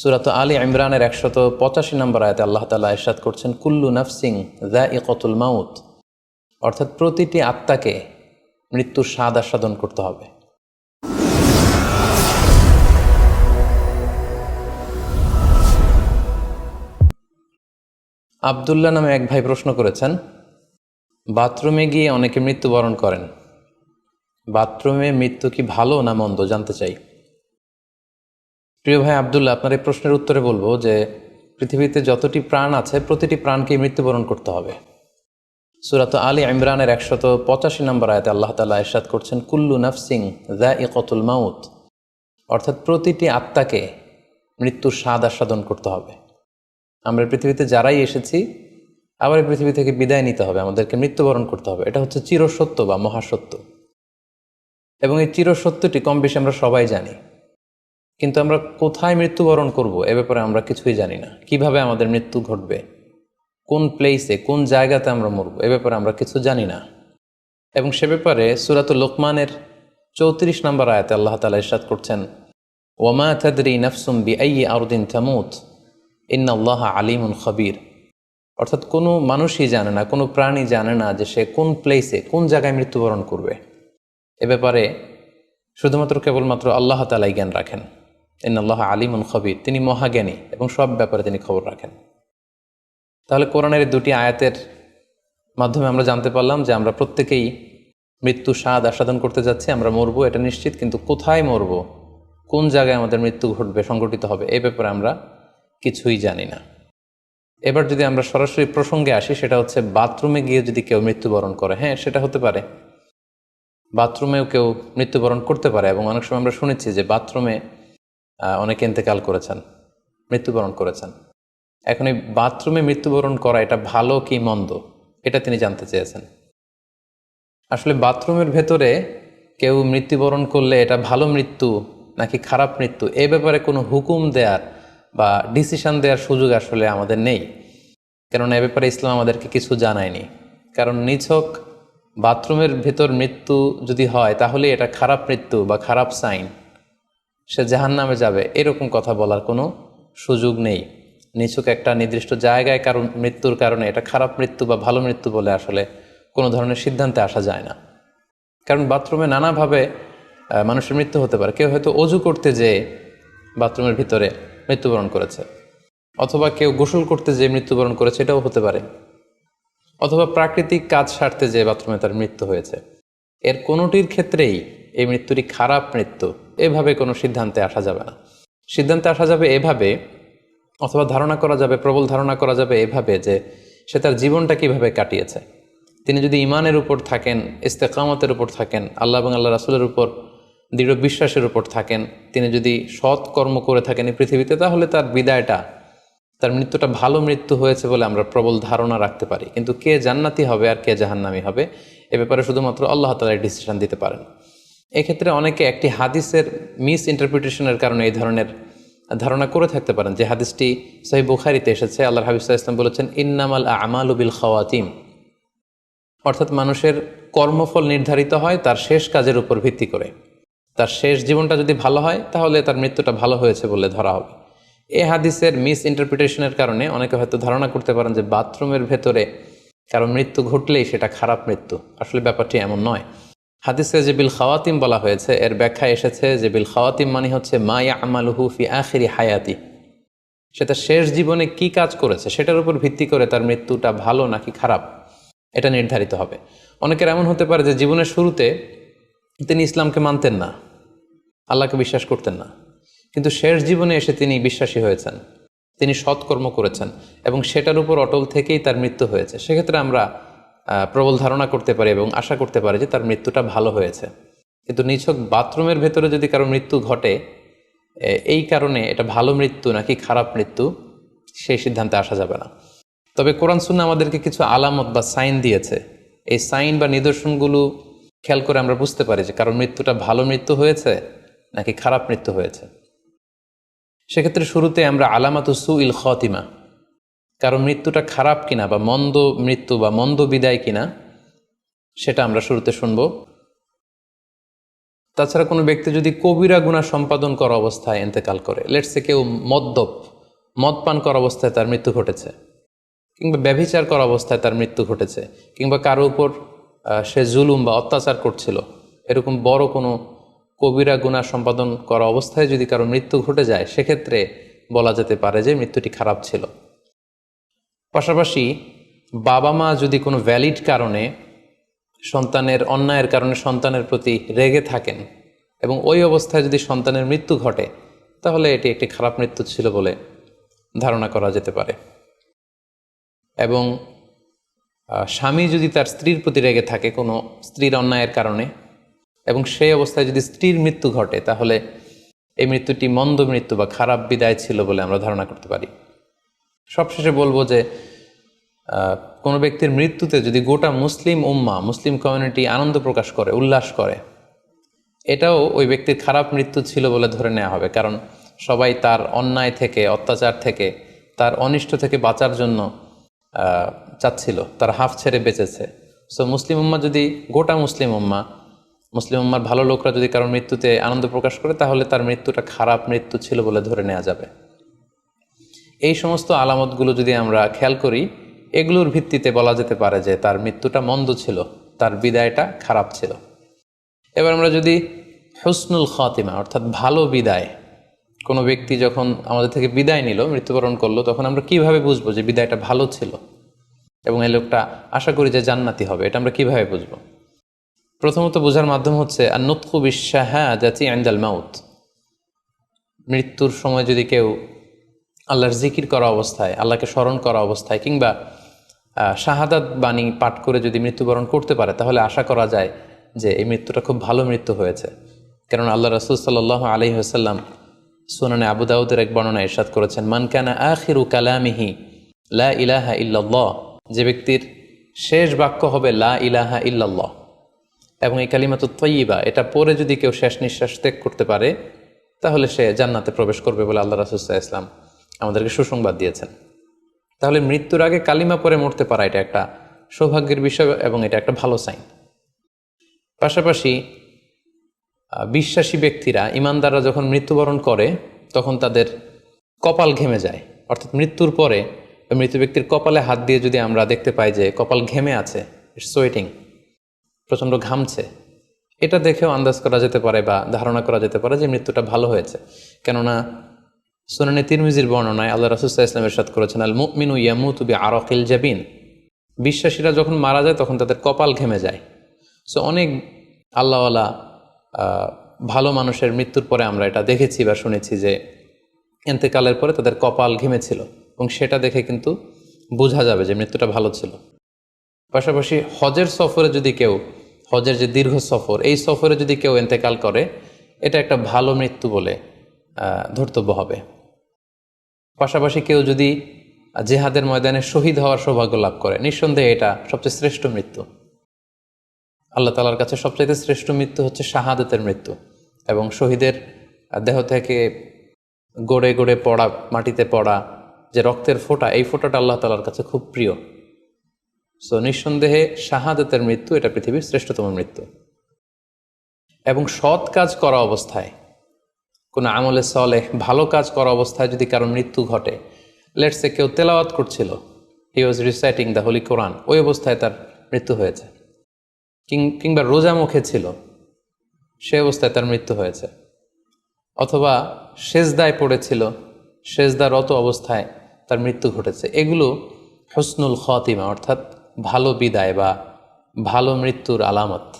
সুরাত আলী ইমরানের একশত পঁচাশি নম্বর আয়তে আল্লাহ তালা ইরশাদ করছেন, কুল্লু নাফসিং দ্য ইকতুল মাউত অর্থাৎ প্রতিটি আত্মাকে মৃত্যুর স্বাদ আস্বাদন করতে হবে। আবদুল্লাহ নামে এক ভাই প্রশ্ন করেছেন, বাথরুমে গিয়ে অনেকে মৃত্যুবরণ করেন, বাথরুমে মৃত্যু কি ভালো না মন্দ? জানতে চাই। প্রিয় ভাই আবদুল্লাহ, আপনার এই প্রশ্নের উত্তরে বলব যে পৃথিবীতে যতটি প্রাণ আছে, প্রতিটি প্রাণকেই মৃত্যুবরণ করতে হবে। সুরাত আলী ইমরানের একশত পঁচাশি নম্বর আয়তে আল্লাহ তালা ইরশাদ করছেন, কুল্লু নাফসিং দ্য ই কতুল মাউত অর্থাৎ প্রতিটি আত্মাকে মৃত্যুর স্বাদ আস্বাদন করতে হবে। আমরা পৃথিবীতে যারাই এসেছি, আবার পৃথিবী থেকে বিদায় নিতে হবে, আমাদেরকে মৃত্যুবরণ করতে হবে। এটা হচ্ছে চিরসত্য বা মহাসত্য। এবং এই চিরসত্যটি কম বেশি আমরা সবাই জানি। কিন্তু আমরা কোথায় মৃত্যুবরণ করব এ ব্যাপারে আমরা কিছুই জানি না। কীভাবে আমাদের মৃত্যু ঘটবে? কোন প্লেসে কোন জায়গাতে আমরা মরব এ ব্যাপারে আমরা কিছু জানি না। এবং সে ব্যাপারে সুরাতুল লোকমানের চৌত্রিশ নম্বর আয়াতে আল্লাহ তালা ইরশাদ করছেন ওমা তাদরি নফসুম বি আই আরদিন তামুত ইন্না আল্লাহ আলিমুন খবির। অর্থাৎ কোনো মানুষই জানে না, কোনো প্রাণী জানে না যে সে কোন প্লেসে কোন জায়গায় মৃত্যুবরণ করবে। এ ব্যাপারে শুধুমাত্র কেবলমাত্র আল্লাহ তালাই জ্ঞান রাখেন। ইন আল্লাহ আলিমুন খবির। তিনি মহাজ্ঞানী এবং সব ব্যাপারে তিনি খবর রাখেন। তাহলে কোরআনের দুটি আয়াতের মাধ্যমে আমরা জানতে পারলাম যে আমরা প্রত্যেকেই মৃত্যু স্বাদ আস্বাদন করতে যাচ্ছি, আমরা মরবো, এটা নিশ্চিত, কিন্তু কোথায় মরব? কোন জায়গায় আমাদের মৃত্যু ঘটবে, সংঘটিত হবে এই ব্যাপারে আমরা কিছুই জানি না। এবার যদি আমরা সরাসরি প্রসঙ্গে আসি, সেটা হচ্ছে বাথরুমে গিয়ে যদি কেউ মৃত্যুবরণ করে হ্যাঁ সেটা হতে পারে। বাথরুমেও কেউ মৃত্যুবরণ করতে পারে, এবং অনেক সময় আমরা শুনেছি যে বাথরুমে অনেকে ইন্তেকাল করেছেন, মৃত্যুবরণ করেছেন। এখন এই বাথরুমে মৃত্যুবরণ করা এটা ভালো কি মন্দ? এটা তিনি জানতে চেয়েছেন। আসলে বাথরুমের ভেতরে কেউ মৃত্যুবরণ করলে এটা ভালো মৃত্যু নাকি খারাপ মৃত্যু, এ ব্যাপারে কোনো হুকুম দেওয়ার বা ডিসিশন দেওয়ার সুযোগ আসলে আমাদের নেই। কারণ এ ব্যাপারে ইসলাম আমাদেরকে কিছু জানায়নি। কারণ নিছক বাথরুমের ভেতর মৃত্যু যদি হয় তাহলে এটা খারাপ মৃত্যু বা খারাপ সাইন। সে জাহান নামে যাবে। এরকম কথা বলার কোনো সুযোগ নেই। নিছক একটা নির্দিষ্ট জায়গায় কারণ মৃত্যুর কারণে, এটা খারাপ মৃত্যু বা ভালো মৃত্যু বলে আসলে কোনো ধরনের সিদ্ধান্তে আসা যায় না। কারণ বাথরুমে নানাভাবে মানুষের মৃত্যু হতে পারে। কেউ হয়তো অজু করতে যেয়ে বাথরুমের ভিতরে মৃত্যুবরণ করেছে। অথবা কেউ গোসল করতে যেয়ে মৃত্যুবরণ করেছে, এটাও হতে পারে। অথবা প্রাকৃতিক কাজ সারতে যেয়ে বাথরুমে তার মৃত্যু হয়েছে। এর কোনোটির ক্ষেত্রেই এই মৃত্যুটি খারাপ মৃত্যু। এভাবে কোনো সিদ্ধান্তে আসা যাবে না। সিদ্ধান্তে আসা যাবে এভাবে অথবা ধারণা করা যাবে, প্রবল ধারণা করা যাবে এভাবে যে সে তার জীবনটা কীভাবে কাটিয়েছে। তিনি যদি ইমানের উপর থাকেন, ইস্তেকামতের উপর থাকেন, আল্লাহ এবং আল্লাহ রাসুলের উপর, দৃঢ় বিশ্বাসের উপর থাকেন, তিনি যদি সৎ কর্ম করে থাকেন এই পৃথিবীতে, তাহলে তার বিদায়টা, তার মৃত্যুটা ভালো মৃত্যু হয়েছে বলে আমরা প্রবল ধারণা রাখতে পারি। কিন্তু কে জান্নাতি হবে আর কে জাহান্নামি হবে, এ ব্যাপারে শুধুমাত্র আল্লাহ তালা ডিসিশন দিতে পারেন। এক্ষেত্রে অনেকে একটি হাদিসের মিস ইন্টারপ্রিটেশনের কারণে এই ধরনের ধারণা করে থাকতে পারেন যে হাদিসটি সহি বুখারিতে এসেছে। আল্লাহ হাবিজ ইসলাম বলেছেন, ইন্নামাল আমাল বিল খাওয়াতিম অর্থাৎ মানুষের কর্মফল নির্ধারিত হয় তার শেষ কাজের উপর ভিত্তি করে। তার শেষ জীবনটা যদি ভালো হয়, তাহলে তার মৃত্যুটা ভালো হয়েছে বলে ধরা হবে। এ হাদিসের মিস ইন্টারপ্রিটেশনের কারণে অনেকে হয়তো ধারণা করতে পারেন যে বাথরুমের ভেতরে কারও মৃত্যু ঘটলেই সেটা খারাপ মৃত্যু। আসলে ব্যাপারটি এমন নয়। হাদিসে যে বিল খাওয়াতিম বলা হয়েছে, এর ব্যাখ্যা এসেছে যে বিল খাওয়াতিম মানে হচ্ছে মা ইয়ামালুহু ফি আখিরি হায়াতি। সেটা শেষ জীবনে কি কাজ করেছে, সেটার উপর ভিত্তি করে তার মৃত্যুটা ভালো নাকি খারাপ, এটা নির্ধারিত হবে। অনেকের এমন হতে পারে যে জীবনের শুরুতে তিনি ইসলামকে মানতেন না, আল্লাহকে বিশ্বাস করতেন না, কিন্তু শেষ জীবনে এসে তিনি বিশ্বাসী হয়েছেন, তিনি সৎকর্ম করেছেন এবং সেটার উপর অটল থেকেই তার মৃত্যু হয়েছে। সেক্ষেত্রে আমরা প্রবল ধারণা করতে পারি এবং আশা করতে পারি যে তার মৃত্যুটা ভালো হয়েছে। কিন্তু নিছক বাথরুমের ভেতরে যদি কারও মৃত্যু ঘটে এই কারণে এটা ভালো মৃত্যু নাকি খারাপ মৃত্যু, সেই সিদ্ধান্তে আসা যাবে না। তবে কোরআন সুন্না আমাদেরকে কিছু আলামত বা সাইন দিয়েছে। এই সাইন বা নিদর্শনগুলো খেয়াল করে আমরা বুঝতে পারি যে কারণ মৃত্যুটা ভালো মৃত্যু হয়েছে নাকি খারাপ মৃত্যু হয়েছে। সেক্ষেত্রে শুরুতে আমরা আলামাত সু ইল খতিমা কারণ মৃত্যুটা খারাপ কিনা বা মন্দ মৃত্যু বা মন্দ বিদায় কিনা, সেটা আমরা শুরুতে শুনব। তাছাড়া কোনো ব্যক্তি যদি কবিরা গুণা সম্পাদন করা অবস্থায় এতেকাল করে লেটসে কেউ মদ্যপ মদ পান করা অবস্থায় তার মৃত্যু ঘটেছে, কিংবা ব্যভিচার করা অবস্থায় তার মৃত্যু ঘটেছে, কিংবা কারও উপর সে জুলুম বা অত্যাচার করছিল, এরকম বড় কোনো কবিরা গুণা সম্পাদন করা অবস্থায় যদি কারও মৃত্যু ঘটে যায়, সেক্ষেত্রে বলা যেতে পারে যে মৃত্যুটি খারাপ ছিল। পাশাপাশি বাবা মা যদি কোনো ভ্যালিড কারণে সন্তানের অন্যায়ের কারণে সন্তানের প্রতি রেগে থাকেন এবং ওই অবস্থায় যদি সন্তানের মৃত্যু ঘটে, তাহলে এটি একটি খারাপ মৃত্যু ছিল বলে ধারণা করা যেতে পারে। এবং স্বামী যদি তার স্ত্রীর প্রতি রেগে থাকে কোনো স্ত্রীর অন্যায়ের কারণে এবং সেই অবস্থায় যদি স্ত্রীর মৃত্যু ঘটে, তাহলে এই মৃত্যুটি মন্দ মৃত্যু বা খারাপ বিদায় ছিল বলে আমরা ধারণা করতে পারি। সবশেষে বলব যে কোনো ব্যক্তির মৃত্যুতে যদি গোটা মুসলিম উম্মা, মুসলিম কমিউনিটি আনন্দ প্রকাশ করে, উল্লাস করে, এটাও ওই ব্যক্তির খারাপ মৃত্যু ছিল বলে ধরে নেওয়া হবে। কারণ সবাই তার অন্যায় থেকে, অত্যাচার থেকে, তার অনিষ্ট থেকে বাঁচার জন্য চাচ্ছিল, তার হাফ ছেড়ে বেঁচেছে। সো মুসলিম উম্মা যদি, গোটা মুসলিম উম্মা, মুসলিম উম্মার ভালো লোকরা যদি কারোর মৃত্যুতে আনন্দ প্রকাশ করে, তাহলে তার মৃত্যুটা খারাপ মৃত্যু ছিল বলে ধরে নেওয়া যাবে। এই সমস্ত আলামতগুলো যদি আমরা খেয়াল করি, এগুলোর ভিত্তিতে বলা যেতে পারে যে তার মৃত্যুটা মন্দ ছিল, তার বিদায়টা খারাপ ছিল। এবার আমরা যদি হুসনুল খাতিমা, অর্থাৎ ভালো বিদায়, কোনো ব্যক্তি যখন আমাদের থেকে বিদায় নিল, মৃত্যুবরণ করল, তখন আমরা কীভাবে বুঝব যে বিদায়টা ভালো ছিল? এবং এই লোকটা আশা করি যে জান্নাতি হবে, এটা আমরা কীভাবে বুঝব? প্রথমত বোঝার মাধ্যম হচ্ছে আর নৎকু বিশ্বাহা জাতি আন্দাল মাউথ মৃত্যুর সময় যদি কেউ আল্লাহর জিকির করা অবস্থায়, আল্লাহকে স্মরণ করা অবস্থায় কিংবা শাহাদাত বাণী পাঠ করে যদি মৃত্যুবরণ করতে পারে, তাহলে আশা করা যায় যে এই মৃত্যুটা খুব ভালো মৃত্যু হয়েছে। কেননা আল্লাহ রসুল সাল্লাহ আলি হাসাল্লাম সোনানে আবু দাউদের এক বর্ণনা ইরশাদ করেছেন, মান কানা আখিরু কালামিহি লা ইলাহা ইল্লাল্লাহ যে ব্যক্তির শেষ বাক্য হবে লা ইলাহা ইল্লাল্লাহ। এবং এই কালিমাত তৈবা এটা পরে যদি কেউ শেষ নিঃশ্বাস ত্যাগ করতে পারে, তাহলে সে জান্নাতে প্রবেশ করবে বলে আল্লাহ রাসুসাহ ইসলাম আমাদেরকে সুসংবাদ দিয়েছেন। তাহলে মৃত্যুর আগে কালিমা পরে মরতে পারা এটা একটা সৌভাগ্যের বিষয় এবং এটা একটা ভালো সাইন পাশাপাশি বিশ্বাসী ব্যক্তিরা, ইমানদাররা যখন মৃত্যুবরণ করে, তখন তাদের কপাল ঘেমে যায়। অর্থাৎ মৃত্যুর পরে মৃত ব্যক্তির কপালে হাত দিয়ে যদি আমরা দেখতে পাই যে কপাল ঘেমে আছে সোয়েটিং প্রচণ্ড ঘামছে, এটা দেখেও আন্দাজ করা যেতে পারে বা ধারণা করা যেতে পারে যে মৃত্যুটা ভালো হয়েছে। কেননা সুনানি তিরমিজির বর্ণনায় আল্লাহ রাসুল্লাহ ইসলাম এরশাদ করেছেন আল মুমিনু ইয়ামুতু বি আরকিল জাবিন। বিশ্বাসীরা যখন মারা যায়, তখন তাদের কপাল ঘেমে যায়। সো অনেক আল্লাহওয়ালা ভালো মানুষের মৃত্যুর পরে আমরা এটা দেখেছি বা শুনেছি যে এন্তেকালের পরে তাদের কপাল ঘেমেছিল এবং সেটা দেখে কিন্তু বোঝা যাবে যে মৃত্যুটা ভালো ছিল। পাশাপাশি হজের সফরে যদি কেউ, হজের যে দীর্ঘ সফর, এই সফরে যদি কেউ এন্তেকাল করে, এটা একটা ভালো মৃত্যু বলে ধর্তব্য হবে। পাশাপাশি কেউ যদি জেহাদের ময়দানে শহীদ হওয়ার সৌভাগ্য লাভ করে, নিঃসন্দেহে এটা সবচেয়ে শ্রেষ্ঠ মৃত্যু। আল্লাহ তালার কাছে সবচাইতে শ্রেষ্ঠ মৃত্যু হচ্ছে শাহাদতের মৃত্যু এবং শহীদের দেহ থেকে গড়ে গড়ে পড়া, মাটিতে পড়া যে রক্তের ফোঁটা, এই ফোঁটাটা আল্লাহ তালার কাছে খুব প্রিয়। সো নিঃসন্দেহে শাহাদতের মৃত্যু এটা পৃথিবীর শ্রেষ্ঠতম মৃত্যু। এবং সৎ কাজ করা অবস্থায় কোনো আমলে সলেহ ভালো কাজ করা অবস্থায় যদি কারও মৃত্যু ঘটে। লেটসে কেউ তেলাওয়াত করছিল। He was reciting the holy Quran ওই অবস্থায় তার মৃত্যু হয়েছে। কিংবা রোজা মুখে ছিল। সে অবস্থায় তার মৃত্যু হয়েছে। অথবা সেজদায় পড়েছিল। সেজদারত অবস্থায় তার মৃত্যু ঘটেছে। এগুলো হসনুল খাতিমা, অর্থাৎ ভালো বিদায় বা ভালো মৃত্যুর আলামত।